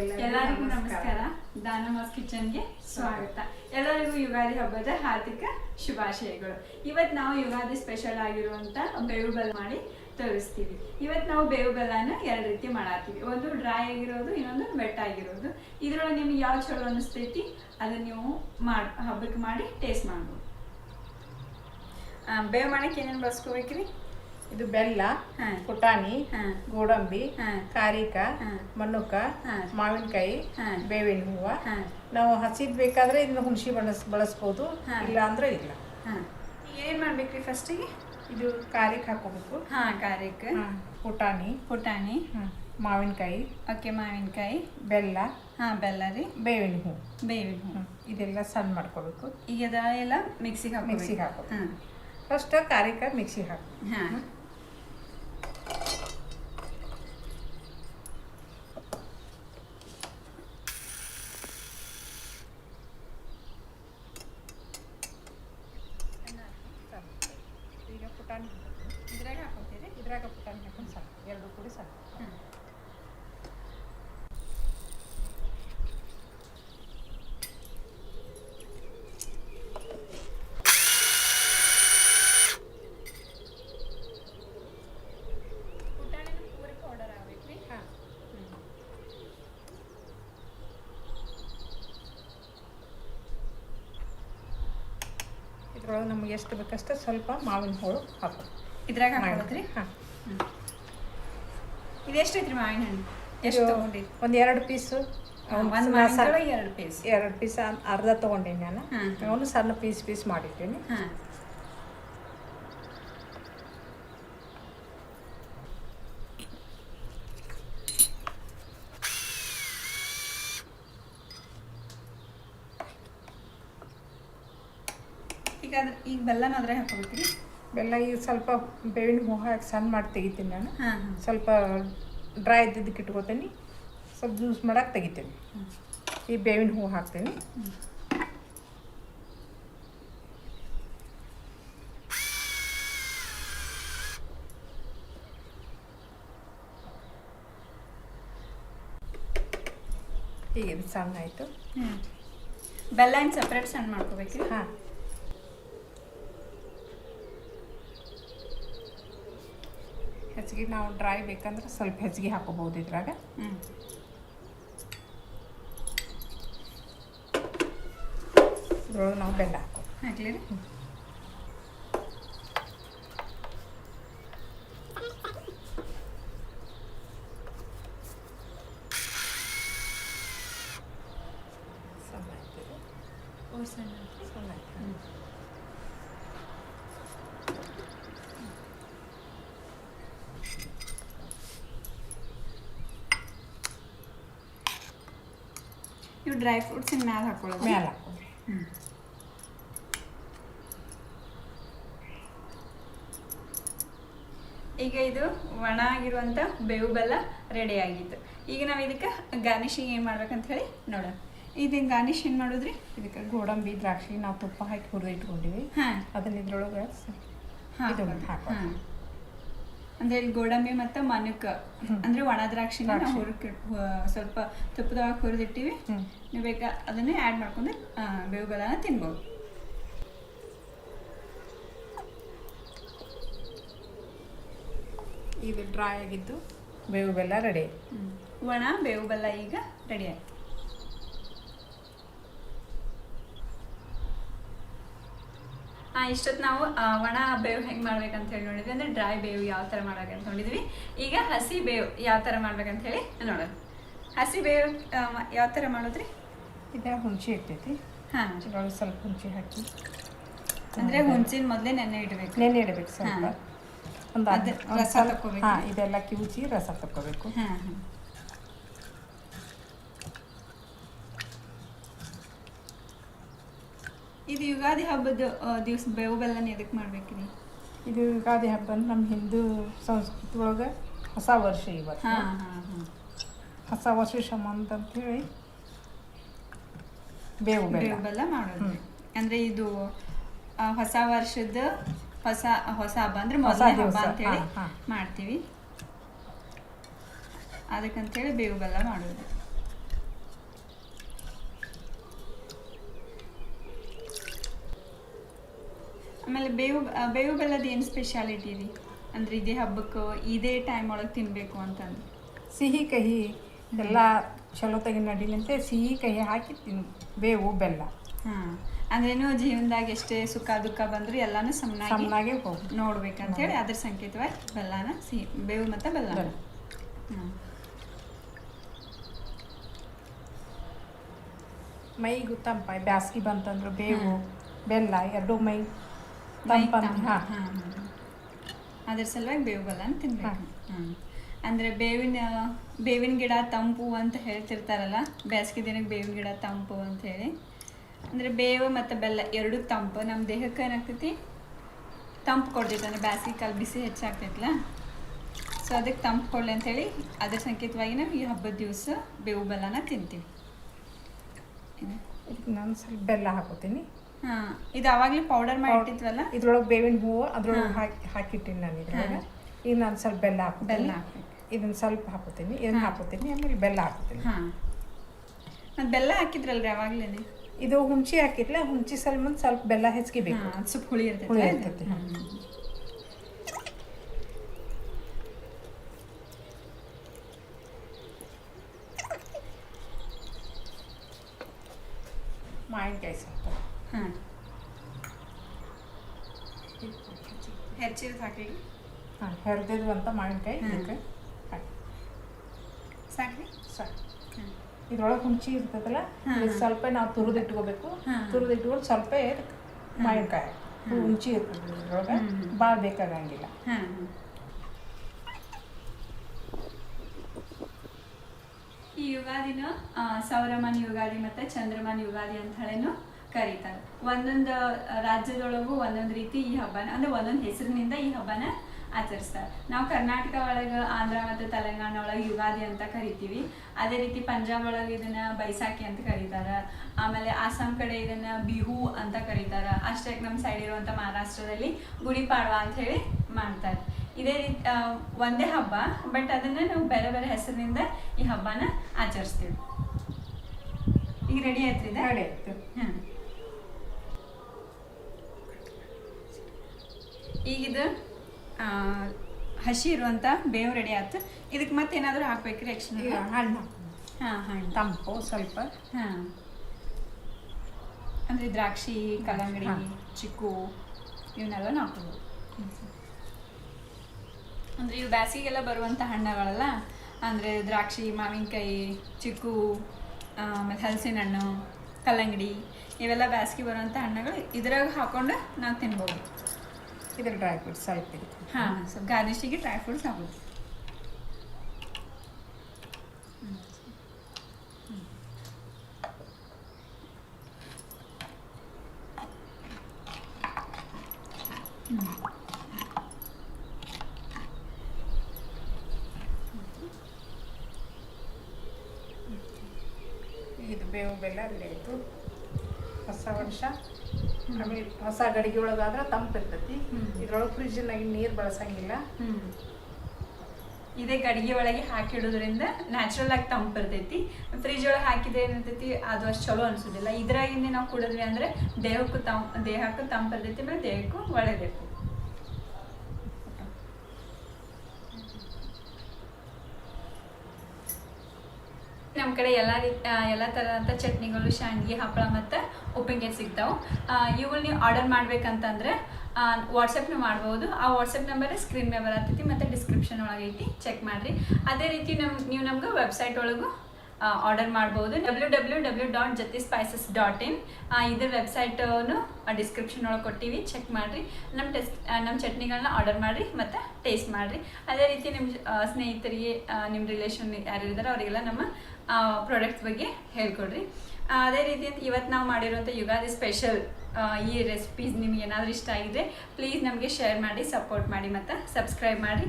ಎಲ್ಲರಿಗೂ ನಮಸ್ಕಾರ. ದಾನಮಾಸ್ ಕಿಚನ್ಗೆ ಸ್ವಾಗತ. ಎಲ್ಲರಿಗೂ ಯುಗಾದಿ ಹಬ್ಬದ ಹಾರ್ದಿಕ ಶುಭಾಶಯಗಳು. ಇವತ್ತು ನಾವು ಯುಗಾದಿ ಸ್ಪೆಷಲ್ ಆಗಿರುವಂತ ಬೇವು ಬೆಲ್ಲ ಮಾಡಿ ತೋರಿಸ್ತೀವಿ. ಇವತ್ತು ನಾವು ಬೇವು ಬೆಲ್ಲನ ಎರಡು ರೀತಿ ಮಾಡಾತೀವಿ ಒಂದು ಡ್ರೈ ಆಗಿರೋದು ಇನ್ನೊಂದು ವೆಟ್ ಆಗಿರೋದು. ಇದ್ರೊಳಗೆ ನಿಮ್ಗೆ ಯಾವ ಚಲೋ ಅನಿಸ್ತೈತಿ? ಅದನ್ನ ನೀವು ಮಾಡಿ ಹಬ್ಬಕ್ಕೆ ಮಾಡಿ ಟೇಸ್ಟ್ ಮಾಡ್ಬೋದು. ಆ, ಬೇವು ಮಾಡಕ್ಕೆ ಏನೇನು ಬಳಸ್ಕೋಬೇಕ್ರಿ? ಇದು ಬೆಲ್ಲ. ಪುಟಾಣಿ. ಗೋಡಂಬಿ. ಕಾರಿಕ. ಮಣ್ಣುಕ. ಮಾವಿನಕಾಯಿ. ಬೇವಿನ ಹೂವು. ನಾವು ಹಸಿದ್ ಬೇಕಾದ್ರೆ ಇದನ್ನ ಹುಣಸಿ ಬಳಸ್ ಬಳಸ್ಬೋದು. ಇಲ್ಲ ಅಂದ್ರೆ ಇಲ್ಲ ಏನ್ ಮಾಡ್ಬೇಕ್ರಿ ಫಸ್ಟಿಗೆ ಇದು ಕಾರಿಕ ಹಾಕೋಬೇಕು ಹಾ ಕಾರಿಕ್. ಪುಟಾಣಿ ಪುಟಾಣಿ. ಮಾವಿನಕಾಯಿ ಓಕೆ ಮಾವಿನಕಾಯಿ ಬೆಲ್ಲ ಹಾ ಬೆಲ್ಲ ರೀ ಬೇವಿನ ಹೂವು ಬೇವಿನ ಹೂ. ಇದೆಲ್ಲ ಸಣ್ಣ ಮಾಡ್ಕೋಬೇಕು ಈಗ ಎಲ್ಲ ಮಿಕ್ಸಿಗೆ ಮಿಕ್ಸಿಗೆ ಹಾಕೋಬೇಕು ಹಾಂ ಫಸ್ಟ್ ಕಾರಿಕ ಮಿಕ್ಸಿಗೆ ಹಾಕು ಹಾಂ ಈಗ ಪುಟಾಣಿ ಹಾಕ್ಬೇಕು. ಇದ್ರಾಗ ಹಾಕೋತೀರಿ ಇದ್ರಾಗ ಪುಟಾಣಿ ಹಾಕೊಂಡು ಸಾಕು ಎರಡು ಕೂಡಿ ಸಾಕು ಹಾಂ ಪುಟಾಣಿನ ಪೂರಿ ಪೌಡರ್ ಆಗ್ಬೇಕ್ರಿ ಹಾಂ ಇದ್ರೊಳಗೆ ನಮ್ಗೆ ಎಷ್ಟು ಬೇಕಷ್ಟು ಸ್ವಲ್ಪ ಮಾವಿನ ಹೋಳು ಹಾಕು. ಇದ್ರಾಗ ಮಾಡಿದ್ರಿ ಹಾಂ. ಇದೆಷ್ಟು ಐತ್ರಿ ಮಾವಿನ ಹಣ್ಣು? ಎಷ್ಟು ತೊಗೊಂಡಿರಿ? ಒಂದು ಎರಡು ಪೀಸು. ಒಂದು ಎರಡು ಪೀಸ್. ಎರಡು ಪೀಸ್ ಅರ್ಧ ತೊಗೊಂಡೀನಿ ನಾನು. ಅವನು ಸಣ್ಣ ಪೀಸ್ ಪೀಸ್ ಮಾಡಿದ್ದೀನಿ ಹಾಂ. ಈಗ ಅದ್ರ ಬೆಲ್ಲನ ಅದ್ರಾಗ ಹಾಕೋಬೇಕ್ರಿ ಬೆಲ್ಲ ಈಗ ಸ್ವಲ್ಪ ಬೇವಿನ ಹೂ ಹಾಕಿ ಸಣ್ಣ ಮಾಡಿ ತೆಗಿತೀನಿ ನಾನು. ಹಾಂ ಹಾಂ. ಸ್ವಲ್ಪ ಡ್ರೈ ಇದ್ದಿದ್ದಕ್ಕೆ ಇಟ್ಕೋತೀನಿ. ಸ್ವಲ್ಪ ಜ್ಯೂಸ್ ಮಾಡಕ್ಕೆ ತೆಗಿತೀನಿ. ಈ ಬೇವಿನ ಹೂ ಹಾಕ್ತೀನಿ. ಈಗ ಇದು ಸಣ್ಣ ಆಯಿತು. ಹ್ಞೂ ಬೆಲ್ಲ ಏನು ಸಪ್ರೇಟ್ ಸಣ್ಣ ಮಾಡ್ಕೋಬೇಕು ಹಾಂ. ಹೆಚ್ಚಿಗೆ ನಾವು ಡ್ರೈ ಬೇಕಂದ್ರೆ ಸ್ವಲ್ಪ ಹೆಚ್ಚಿಗೆ ಹಾಕೋಬಹುದು ಇದ್ರಾಗ. ಹ್ಞೂ ಇದ್ರೊಳಗೆ ನಾವು ಬೆಲ್ಲ ಹಾಕೋದು ಹಾಕ್ಲಿ ರೀ. ಸಣ್ಣ ಆಯ್ತು. ಇದು. ಓ ಸಣ್ಣ ಇವು ಡ್ರೈ ಫ್ರೂಟ್ಸಿನ ಮ್ಯಾಲ ಹಾಕೊಳ್ಳೋದು. ಮ್ಯಾಲ ಹಾಕೋದು ಹ್ಞೂ ಈಗ ಇದು ಒಣ ಆಗಿರುವಂಥ ಬೇವು ಬೆಲ್ಲ ರೆಡಿ ಆಗಿತ್ತು. ಈಗ ನಾವು ಇದಕ್ಕೆ ಗಾರ್ನಿಶಿಂಗ್ ಏನು ಮಾಡ್ಬೇಕಂತ ಹೇಳಿ ನೋಡೋಣ. ಇದನ್ನ ಗಾರ್ನಿಶ್ ಏನು ಮಾಡೋದ್ರಿ? ಇದಕ್ಕೆ ಗೋಡಂಬಿ ದ್ರಾಕ್ಷಿ ನಾವು ತುಪ್ಪ ಹಾಕಿ ಹುರಿದಿಟ್ಕೊಂಡಿವಿ. ಹಾಂ. ಅದನ್ನ ಇದ್ರೊಳಗೆ. ಹಾಂ. ಅಂದ್ರೆ ಇಲ್ಲಿ ಗೋಡಂಬಿ ಮತ್ತು ಮನುಕ. ಅಂದ್ರೆ ಒಣ ದ್ರಾಕ್ಷಿನ ನಾವು ದ್ರಾಕ್ಷಿ. ಹುರ್ಕಿ ಸ್ವಲ್ಪ ತುಪ್ಪದಾಗ ಹುರಿದಿಟ್ಟಿವಿ. ನೀವು ಬೇಕಾ ಅದನ್ನೇ ಆ್ಯಡ್ ಮಾಡ್ಕೊಂಡು ಆ, ಬೇವು ಬೆಲ್ಲನ ತಿನ್ಬೋದು. ಇದು ಡ್ರೈ ಆಗಿದ್ದು ಬೇವು ಬೆಲ್ಲ ರೆಡಿ ಒಣ ಬೇವು ಬೆಲ್ಲ ಈಗ ರೆಡಿ ಆಯ್ತು. ಇಷ್ಟೊತ್ತು ನಾವು ಒಣ ಬೇವು ಹೆಂಗೆ ಮಾಡ್ಬೇಕಂತ ಹೇಳಿ ನೋಡಿದ್ವಿ. ಅಂದ್ರೆ ಡ್ರೈ ಬೇವು ಯಾವ ಥರ ಮಾಡ್ಬೇಕಂತ ನೋಡಿದ್ವಿ. ಈಗ ಹಸಿ ಬೇವು ಯಾವ ಥರ ಮಾಡ್ಬೇಕಂತ ಹೇಳಿ ನೋಡೋದು ಹಸಿ ಬೇವು ಯಾವ ಥರ ಮಾಡೋದ್ರಿ? ಇದ್ರಾಗ ಹುಣಸೆ ಇರ್ತೈತಿ. ಹಾಂ. ಸ್ವಲ್ಪ ಹುಣಸೆ ಹಾಕಿ. ಅಂದ್ರೆ ಹುಂಚಿನ ಮೊದಲೇ ನೆನೆ ಇಡಬೇಕು. ನೆನೆ ಇಡಬೇಕು ಸ್ವಲ್ಪ. ಒಂದು ರಸ ತಕ್ಕೋಬೇಕು. ಹಾಂ ಇದೆಲ್ಲ ಕಿವುಚಿ ರಸ ತಕ್ಕೋಬೇಕು. ಹಾಂ ಹಾಂ. ಇದು ಯುಗಾದಿ ಹಬ್ಬದ ದಿವಸ ಬೇವು ಬೆಲ್ಲನ ಎದಕ್ಕೆ ಮಾಡ್ಬೇಕ್ರಿ? ಇದು ಯುಗಾದಿ ಹಬ್ಬ ಅಂದ್ರೆ ನಮ್ಮ ಹಿಂದೂ ಸಂಸ್ಕೃತಿ ಒಳಗೆ ಹೊಸ ವರ್ಷ ಇವತ್ತು ಹಾಂ ಹಾಂ ಹಾಂ. ಹೊಸ ವರ್ಷ ಸಂಬಂಧ ಅಂತೇಳಿ ಬೇವು ಬೆಲ್ಲ ಬೇವು ಬೆಲ್ಲ ಮಾಡೋದು ಅಂದ್ರೆ ಇದು ಆ, ಹೊಸ ವರ್ಷದ ಹೊಸ ಹೊಸ ಹಬ್ಬ ಅಂದ್ರೆ ಮೊದಲ ಹಬ್ಬ ಅಂತ ಅಂತೇಳಿ ಹಾ, ಹಾ. ಮಾಡ್ತೀವಿ. ಅದಕ್ಕಂತೇಳಿ ಬೇವು ಬೆಲ್ಲ ಮಾಡೋದು. ಆಮೇಲೆ ಬೇವು ಬೇವು ಬೆಲ್ಲದ ಏನು ಸ್ಪೆಷಾಲಿಟಿ ರೀ? ಅಂದ್ರೆ ಇದೇ ಹಬ್ಬಕ್ಕೆ ಇದೇ ಟೈಮ್ ಒಳಗೆ ತಿನ್ನಬೇಕು ಅಂತಂದು. ಸಿಹಿ ಕಹಿ ಎಲ್ಲ ಚಲೋ ತೆಗಿ ನಡಿಲಂತೆ ಸಿಹಿ ಕಹಿ ಹಾಕಿ ತಿನ್ ಬೇವು ಬೆಲ್ಲ. ಹಾಂ ಅಂದ್ರೇನು ಜೀವನದಾಗ ಎಷ್ಟೇ ಸುಖ ದುಃಖ ಬಂದರೂ ಎಲ್ಲಾನು ಸಮನಾಗಿ ಸಮನಾಗೆ ಹೋಗಿ. ನೋಡ್ಬೇಕಂತ ಹೇಳಿ ಅದ್ರ ಸಂಕೇತವಾಗಿ ಬೆಲ್ಲನ ಸಿಹಿ ಬೇವು ಮತ್ತು ಬೆಲ್ಲ. ಬೆಲ್ಲ. ಹಾಂ ಮೈಗೂ ತಂಪ ಬ್ಯಾಸ್ಗಿ ಬಂತಂದ್ರೆ ಬೇವು ಬೆಲ್ಲ ಎರಡು ಮೈ ಅದ್ರ ಸಲುವಾಗಿ ಬೇವು ಬೆಲ್ಲನ ತಿನ್ಬೇಕು. ಹಾಂ. ಹಾಂ. ಬೇವಿನ ಬೇವಿನ ಗಿಡ ತಂಪು ಅಂತ ಹೇಳ್ತಿರ್ತಾರಲ್ಲ ಬೇಸಿಗೆ ದಿನಕ್ಕೆ ಬೇವಿನ ಗಿಡ ತಂಪು ಅಂತ ಹೇಳಿ. ಅಂದ್ರೆ ಬೇವು ಮತ್ತು ಬೆಲ್ಲ ಎರಡೂ ತಂಪು. ನಮ್ಮ ದೇಹಕ್ಕೆ ಏನಾಗ್ತೈತಿ? ತಂಪು ಕೊಡ್ತೈತೆ. ಅಂದ್ರೆ ಬೇಸಿಗೆ ಕಾಲ ಬಿಸಿ ಹೆಚ್ಚಾಗ್ತೈತಲ್ಲ ಸೊ ಅದಕ್ಕೆ ತಂಪು ಕೊಡಲಿ ಅಂತೇಳಿ ಅದ್ರ ಸಂಕೇತವಾಗಿ ನಾವು ಈ ಹಬ್ಬದ ದಿವಸ ಬೇವು ಬೆಲ್ಲನ ತಿಂತೀವಿ. ನಾನು ಸ್ವಲ್ಪ ಬೆಲ್ಲ ಹಾಕೋತೀನಿ. ಇದು ಅವಾಗಲೇ ಪೌಡರ್ ಮಾಡಿಟ್ಟಿದ್ವಲ್ಲ ಇದ್ರೊಳಗೆ ಬೇವಿನ ಹೂವು ಅದ್ರೊಳಗೆ. ಹಾಕಿ ಹಾಕಿಟ್ಟಿನಿ ನಾನು ಇದ್ರೊಳಗೆ ಈಗ ನಾನು ಸ್ವಲ್ಪ ಬೆಲ್ಲ ಹಾಕ್ತೀನಿ. ಬೆಲ್ಲ ಹಾಕಿ ಇದನ್ನ ಸ್ವಲ್ಪ ಹಾಕೋತೀನಿ ಇದನ್ನ. ಹಾಕೋತೀನಿ ಆಮೇಲೆ ಬೆಲ್ಲ ಹಾಕೋತೀನಿ ಹಾಂ. ಮತ್ತು ಬೆಲ್ಲ ಹಾಕಿದ್ರಲ್ರಿ ಅವಾಗಲೇ ಇದು ಹುಂಚಿ ಹಾಕಿರ್ಲ ಹುಂಚಿ ಸಲ್ಮಂದ್ ಸ್ವಲ್ಪ ಬೆಲ್ಲ ಹೆಚ್ಚಿಗೆ ಹಾಂ ಸ್ವಲ್ಪ ಹುಳಿ ಇರ್ತೈತೆ ಹುಳಿ? ಇರ್ತೈತಿ. ಮಾವಿನಕಾಯಿ ಸ್ವಲ್ಪ ಹಾಂ ಹೆಚ್ಚಿರೋದು ಹಾಕಿ ಹಾಂ ಹೆರ್ದಿದ್ದು ಅಂತ ಮಾವಿನಕಾಯಿ. ಇದಕ್ಕೆ ಹಾಕಿ. ಸಾಕ್ರಿ? ಸಾಕು. ಇದ್ರೊಳಗೆ ಹುಂಚಿ ಇರ್ತದಲ್ಲ. ಸ್ವಲ್ಪ ನಾವು ತುರಿದು ಇಟ್ಕೋಬೇಕು. ತುರಿದು ಇಟ್ಕೊಂಡು ಸ್ವಲ್ಪ ಮಾವಿನಕಾಯಿ. ಹುಂಚಿ ಇರ್ತದೆ ಇದ್ರೊಳಗೆ. ಭಾಳ ಬೇಕಾಗಂಗಿಲ್ಲ. ಈ ಯುಗಾದಿನ ಸೌರಮಾನ ಯುಗಾದಿ ಮತ್ತು ಚಂದ್ರಮಾನ ಯುಗಾದಿ ಅಂತ ಹೇಳೇನು. ಕರೀತಾರೆ ಒಂದೊಂದು ರಾಜ್ಯದೊಳಗು ಒಂದೊಂದು ರೀತಿ ಈ ಹಬ್ಬನ ಅಂದ್ರೆ ಒಂದೊಂದು ಹೆಸರಿನಿಂದ ಈ ಹಬ್ಬನ ಆಚರಿಸ್ತಾರೆ. ನಾವು ಕರ್ನಾಟಕ ಒಳಗೆ ಆಂಧ್ರ ಮತ್ತು ತೆಲಂಗಾಣ ಒಳಗೆ ಯುಗಾದಿ ಅಂತ ಕರಿತೀವಿ. ಅದೇ ರೀತಿ ಪಂಜಾಬ್ ಒಳಗೆ ಇದನ್ನ ಬೈಸಾಖಿ ಅಂತ ಕರೀತಾರೆ. ಆಮೇಲೆ ಆಸಾಂ ಕಡೆ ಇದನ್ನ ಬಿಹು ಅಂತ ಕರೀತಾರೆ. ಅಷ್ಟೇ ನಮ್ಮ ಸೈಡ್ ಇರುವಂಥ ಮಹಾರಾಷ್ಟ್ರದಲ್ಲಿ ಗುಡಿ ಪಾಡ್ವಾ ಅಂತ ಹೇಳಿ ಮಾಡ್ತಾರೆ. ಇದೇ ರೀತಿ ಒಂದೇ ಹಬ್ಬ ಬಟ್ ಅದನ್ನ ನಾವು ಬೇರೆ ಬೇರೆ ಹೆಸರಿನಿಂದ ಈ ಹಬ್ಬನ ಆಚರಿಸ್ತೀವಿ. ಈಗ ರೆಡಿ ಆಯ್ತು ರೆಡಿ ಆಯ್ತು. ಹಾಂ ಈಗಿದು ಹಸಿ ಇರುವಂಥ ಬೇವು ರೆಡಿ ಆಯ್ತು. ಇದಕ್ಕೆ ಮತ್ತೇನಾದ್ರೂ ಹಾಕ್ಬೇಕ್ರಿ ಎಕ್ಸ್ಟ್ರಾ ಹಣ್ಣು ಹಾಂ ಹಣ್ಣು. ತಂಪು ಸ್ವಲ್ಪ. ಹಾಂ. ಅಂದರೆ ದ್ರಾಕ್ಷಿ ಕಲ್ಲಂಗಡಿ. ಚಿಕ್ಕು ಇವನ್ನೆಲ್ಲ ಹಾಕೋದು ಅಂದರೆ ಇವು ಬ್ಯಾಸಿಗೆಲ್ಲ ಬರುವಂಥ ಹಣ್ಣುಗಳಲ್ಲ ಅಂದರೆ ದ್ರಾಕ್ಷಿ ಮಾವಿನಕಾಯಿ ಚಿಕ್ಕು ಮತ್ತು ಹಲಸಿನ ಹಣ್ಣು ಕಲ್ಲಂಗಡಿ ಇವೆಲ್ಲ ಬ್ಯಾಸಿಗೆ ಬರುವಂಥ ಹಣ್ಣುಗಳು ಇದ್ರಾಗ ಹಾಕೊಂಡು ನಾವು ತಿನ್ಬೋದು. ಇದ್ರ ಡ್ರೈ ಫ್ರೂಟ್ಸ್ ಆಯ್ತು ಇದೆ ಹಾಂ ಸೊ ಗಾರ್ನಿಶಿಗೆ ಡ್ರೈ ಫ್ರೂಟ್ಸ್ ಹಾಕೋದು ಇದು ಬೇವು ಬೆಲ್ಲ ಅಲ್ಲೇ ಆಯಿತು ಹೊಸ ವರ್ಷ. ಆಮೇಲೆ ಹೊಸ ಗಡಿಗೆ ಒಳಗಾದ್ರೆ ತಂಪು ಇರ್ತೈತಿ ಇದರೊಳಗೆ ಫ್ರಿಜ್ನಾಗ ನೀರು ಬಳಸಂಗಿಲ್ಲ. ಇದೆ ಇದೇ ಗಡಿಗೆ ಒಳಗೆ ಹಾಕಿಡೋದ್ರಿಂದ ನ್ಯಾಚುರಲ್ ಆಗಿ ತಂಪು ಇರ್ತೈತಿ ಫ್ರಿಜ್ ಒಳಗೆ ಹಾಕಿದ್ರೆ ಏನಿರ್ತೈತಿ ಅದು ಅಷ್ಟು ಚಲೋ ಅನ್ಸೋದಿಲ್ಲ. ಇದ್ರಾಗಿಂದ ನಾವು ಕುಡಿದ್ವಿ ಅಂದ್ರೆ ದೇಹಕ್ಕೂ ತಂ ದೇಹಕ್ಕೂ ತಂಪು ಇರ್ತೈತಿ ಆಮೇಲೆ ದೇಹಕ್ಕೂ ಒಳ್ಳೇದಿರ್ತೈತಿ. ನಮ್ಮ ಕಡೆ ಎಲ್ಲ ರೀತಿ ಎಲ್ಲ ಥರದಂಥ ಚಟ್ನಿಗಳು ಶಾಂಡ್ಗಿ ಹಪ್ಪಳ ಮತ್ತು ಉಪ್ಪಿನಕಾಯಿ ಸಿಗ್ತಾವೆ. ಇವುಗಳು ನೀವು ಆರ್ಡರ್ ಮಾಡ್ಬೇಕಂತಂದ್ರೆ ವಾಟ್ಸಪ್ನ ಮಾಡ್ಬೋದು. ಆ ವಾಟ್ಸಪ್ ನಂಬರ್ ಸ್ಕ್ರೀನ್ ಮೇಲೆ ಬರತ್ತೈತಿ ಮತ್ತು ಡಿಸ್ಕ್ರಿಪ್ಷನ್ ಒಳಗೈತಿ ಚೆಕ್ ಮಾಡಿರಿ. ಅದೇ ರೀತಿ ನಮ್ಮ ನೀವು ನಮ್ಗೆ ವೆಬ್ಸೈಟ್ ಒಳಗೂ ಆರ್ಡರ್ ಮಾಡ್ಬೋದು. W W W dot Jathi spices dot in ಇದ್ರ ವೆಬ್ಸೈಟನ್ನು ಡಿಸ್ಕ್ರಿಪ್ಷನ್ ಒಳಗೆ ಕೊಟ್ಟಿವಿ. ಚೆಕ್ ಮಾಡಿರಿ. ನಮ್ಮ ಟೆಸ್ಟ್ ನಮ್ಮ ಚಟ್ನಿಗಳನ್ನ ಆರ್ಡರ್ ಮಾಡಿರಿ, ಮತ್ತು ಟೇಸ್ಟ್ ಮಾಡಿರಿ. ಅದೇ ರೀತಿ ನಿಮ್ಮ ಸ್ನೇಹಿತರಿಗೆ ನಿಮ್ಮ ರಿಲೇಷನ್ ಯಾರು ಇದ್ದಾರೆ ಅವರಿಗೆಲ್ಲ ನಮ್ಮ ಪ್ರಾಡಕ್ಟ್ಸ್ ಬಗ್ಗೆ ಹೇಳ್ಕೊಡ್ರಿ. ಅದೇ ರೀತಿ ಇವತ್ತು ನಾವು ಮಾಡಿರುವಂಥ ಯುಗಾದಿ ಸ್ಪೆಷಲ್ ಈ ರೆಸಿಪೀಸ್ ನಿಮ್ಗೆ ಏನಾದರೂ ಇಷ್ಟ ಆಗಿದ್ರೆ ಪ್ಲೀಸ್ ನಮಗೆ ಶೇರ್ ಮಾಡಿ ಸಪೋರ್ಟ್ ಮಾಡಿ, ಮತ್ತು ಸಬ್ಸ್ಕ್ರೈಬ್ ಮಾಡಿ